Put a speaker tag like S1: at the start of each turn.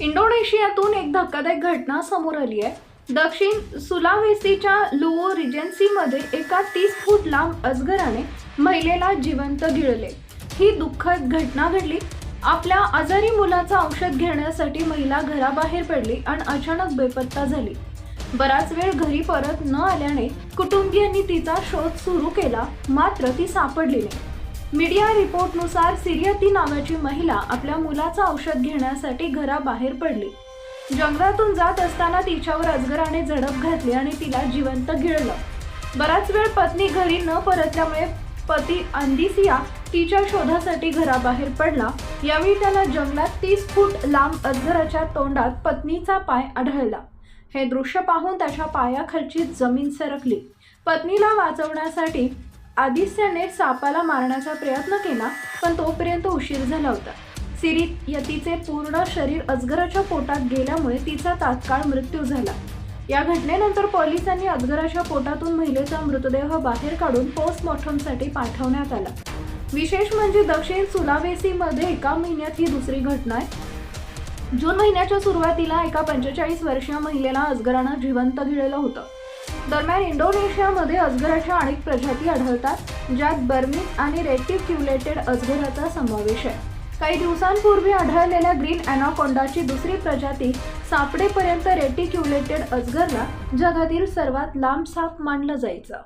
S1: इंडोनेशियातून एक धक्कादायक घटना समोर आली आहे. दक्षिण सुलावेसीच्या लुओ रिजन्सीमध्ये एका तीस फूट लांब अजगराने महिलेला जिवंत गिळले. ही दुःखद घटना घडली. आपल्या आजारी मुलाचं औषध घेण्यासाठी महिला घराबाहेर पडली आणि अचानक बेपत्ता झाली. बराच वेळ घरी परत न आल्याने कुटुंबियांनी तिचा शोध सुरू केला मात्र ती सापडली नाही. मीडिया रिपोर्टनुसार सिरियती नावाची महिला आपल्या मुलाचं औषध घेण्यासाठी घराबाहेर पडली. जंगलातून जात असताना तिच्यावर अजगराने झडप घातली आणि तिला जिवंत गिळलं. बराच वेळ पत्नी घरी न परतल्यामुळे पती अंदिसिया तिच्या शोधासाठी घराबाहेर पडला. यावेळी त्याला जंगलात तीस फूट लांब अजगराच्या तोंडात पत्नीचा पाय आढळला. हे दृश्य पाहून त्याच्या पायाखालची जमीन सरकली. पत्नीला वाचवण्यासाठी आदित्याने सापाला मारण्याचा प्रयत्न केला पण तोपर्यंत उशीर झाला होता. सिरी यतीचे पूर्ण शरीर अजगराच्या पोटात गेल्यामुळे तिचा तात्काळ मृत्यू झाला. या घटनेनंतर पोलिसांनी अजगराच्या पोटातून महिलेचा मृतदेह बाहेर काढून पोस्टमॉर्टमसाठी पाठवण्यात आला. विशेष म्हणजे दक्षिण सुलावेसीमध्ये एका महिन्यात ही दुसरी घटना आहे. जून महिन्याच्या सुरुवातीला एका पंचेचाळीस वर्षीय महिलेला अजगरानं जिवंत गिळलं होतं. दरम्यान इंडोनेशियामध्ये अजगराच्या अनेक प्रजाती आढळतात ज्यात बर्मिस आणि रेटिक्युलेटेड अजगराचा समावेश आहे. काही दिवसांपूर्वी आढळलेल्या ग्रीन अॅनाकोंडाची दुसरी प्रजाती सापडेपर्यंत रेटिक्युलेटेड अजगरला जगातील सर्वात लांब साप मानलं जायचं.